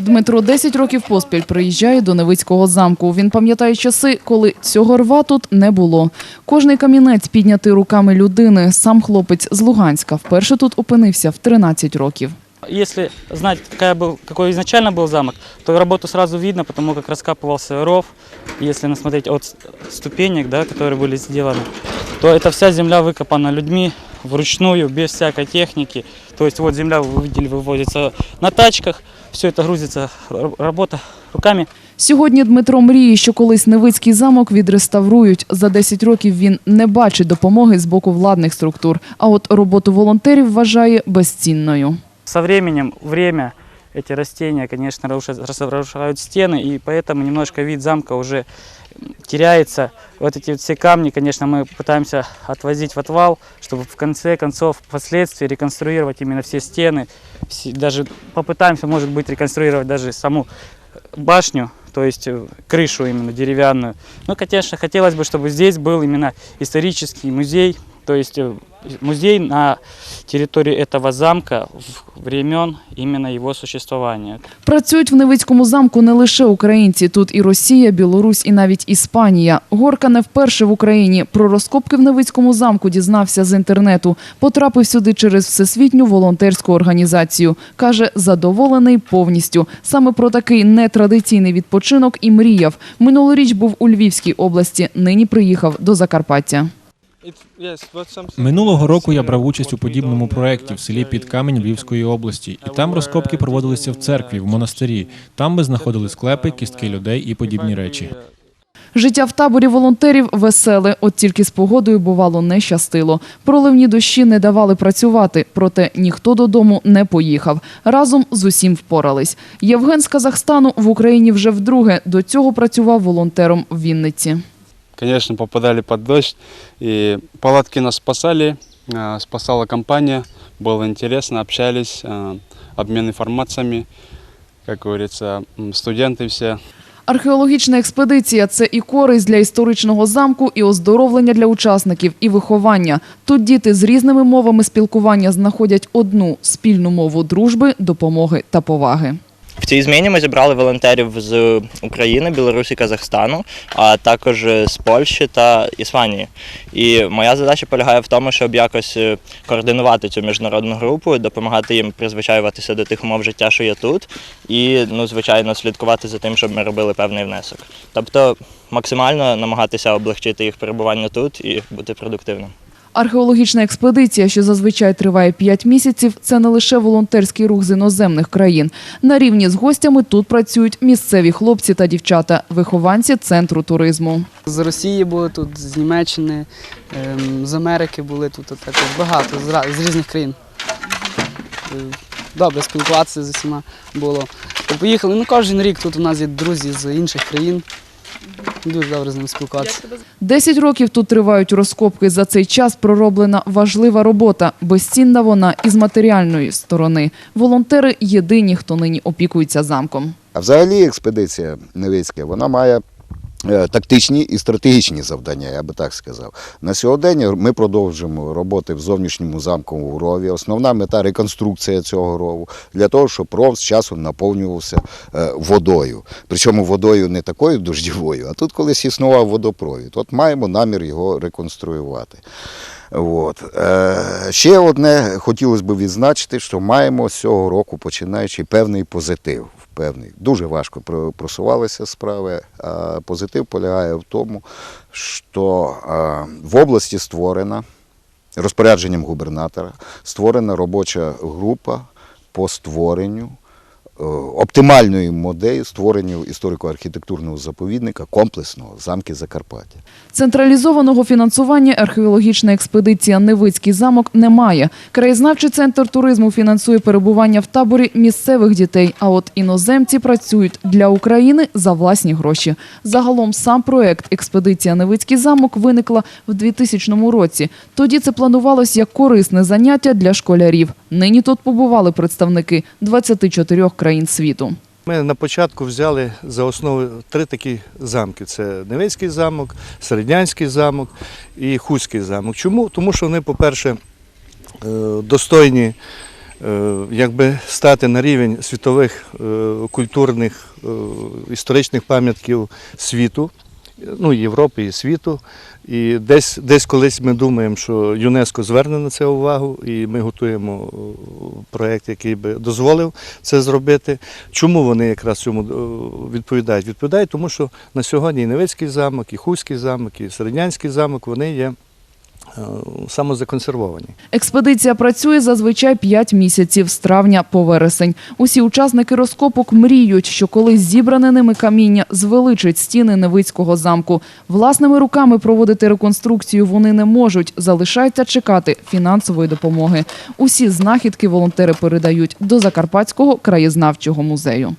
Дмитро 10 років поспіль приїжджає до Невицького замку. Він пам'ятає часи, коли цього рва тут не було. Кожний камінець піднятий руками людини. Сам хлопець з Луганська вперше тут опинився в 13 років. Если знать, какая был, какой изначально был замок, то работу сразу видно, потому как раскапывался ров. Если насмотреть от с- ступенек, да, которые были сделаны, то эта вся земля выкопана людьми вручную, без всякой техники. То есть вот земля, вы видели, вывозится на тачках, все это грузится, р- работа руками. Сьогодні Дмитро мріє, що колись Невицький замок відреставрують. За 10 років він не бачить допомоги з боку владних структур, а от роботу волонтерів вважає безцінною. Со временем, время, эти растения, конечно, разрушают, стены, и поэтому немножко вид замка уже теряется. Вот эти вот все камни, конечно, мы пытаемся отвозить в отвал, чтобы в конце концов, впоследствии реконструировать именно все стены. Даже попытаемся, может быть, реконструировать даже саму башню, то есть э, крышу именно деревянную. Ну, конечно, хотелось бы, чтобы здесь был именно исторический музей, то есть э, музей на территории этого замка времен именно его существования. Працюють в Невицькому замку не лише українці. Тут і Росія, Білорусь, і навіть Іспанія. Горка не вперше в Україні. Про розкопки в Невицькому замку дізнався з інтернету. Потрапив сюди через всесвітню волонтерську організацію. Каже, задоволений повністю. Саме про такий нетрадиційний відпочинок і мріяв. Минулоріч був у Львівській області. Нині приїхав до Закарпаття. Минулого року я брав участь у подібному проєкті в селі Підкамень Львівської області, і там розкопки проводилися в церкві, в монастирі. Там ми знаходили склепи, кістки людей і подібні речі. Життя в таборі волонтерів веселе, от тільки з погодою бувало не щастило. Проливні дощі не давали працювати, проте ніхто додому не поїхав. Разом з усім впорались. Євген з Казахстану в Україні вже вдруге. До цього працював волонтером в Вінниці. Конечно, попадали под дождь, и палатки нас спасали, спасала компания, было интересно, общались, обмен информациями, как говорится, м, студенты все Археологічна експедиція це і користь для історичного замку, і оздоровлення для учасників, і виховання. Тут діти з різними мовами спілкування знаходять одну спільну мову дружби, допомоги та поваги. В цій зміні ми зібрали волонтерів з України, Білорусі, Казахстану, а також з Польщі та Іспанії. І моя задача полягає в тому, щоб якось е, координувати цю міжнародну групу, допомагати їм призвичаюватися до тих умов життя, що є тут, і, ну, звичайно, слідкувати за тим, щоб ми робили певний внесок. Тобто максимально намагатися облегчити їх перебування тут і бути продуктивним. Археологічна експедиція, що зазвичай триває 5 місяців, це не лише волонтерський рух з іноземних країн. На рівні з гостями тут працюють місцеві хлопці та дівчата, вихованці центру туризму. З Росії були тут, з Німеччини, ем, з Америки були тут також багато, з, різних країн. Е, Добре спілкуватися з усіма було. Поїхали, ну кожен рік тут у нас є друзі з інших країн. Дуже добре з ним спілкуватися. Десять років тут тривають розкопки. За цей час пророблена важлива робота. Безцінна вона із матеріальної сторони. Волонтери єдині, хто нині опікується замком. А взагалі експедиція Невицька, вона має тактичні і стратегічні завдання, я би так сказав. На сьогодні ми продовжуємо роботи в зовнішньому замковому рові. Основна мета реконструкція цього рову для того, щоб ров з часом наповнювався е, водою. Причому водою не такою дождєвою, а тут колись існував водопровід. От маємо намір його реконструювати. От. Е, ще одне хотілося б відзначити, що маємо з цього року починаючи певний позитив. Певний. Дуже важко про- просувалися справи. А позитив полягає в тому, що е, в області створена розпорядженням губернатора створена робоча група по створенню е, оптимальної моделі створенню історико-архітектурного заповідника комплексного замки Закарпаття. Централізованого фінансування археологічна експедиція Невицький замок немає. Краєзнавчий центр туризму фінансує перебування в таборі місцевих дітей. А от іноземці працюють для України за власні гроші. Загалом сам проект експедиція Невицький замок виникла в 2000 році. Тоді це планувалось як корисне заняття для школярів. Нині тут побували представники 24 країн світу. Ми на початку взяли за основу три такі замки: це Невецький замок, Середнянський замок і Хуський замок. Чому? Тому що вони, по-перше, е, достойні е, якби стати на рівень світових е, культурних історичних пам'ятків світу, ну, Європи і світу. І десь, десь колись ми думаємо, що ЮНЕСКО зверне на це увагу, і ми готуємо е, проєкт, який би дозволив це зробити. Чому вони якраз цьому е, відповідають? Відповідають, тому що на сьогодні і Невицький замок, і Хуський замок, і Середнянський замок вони є самозаконсервовані. Експедиція працює зазвичай 5 місяців з травня по вересень. Усі учасники розкопок мріють, що колись зібране ними каміння звеличить стіни Невицького замку. Власними руками проводити реконструкцію вони не можуть. Залишається чекати фінансової допомоги. Усі знахідки волонтери передають до Закарпатського краєзнавчого музею.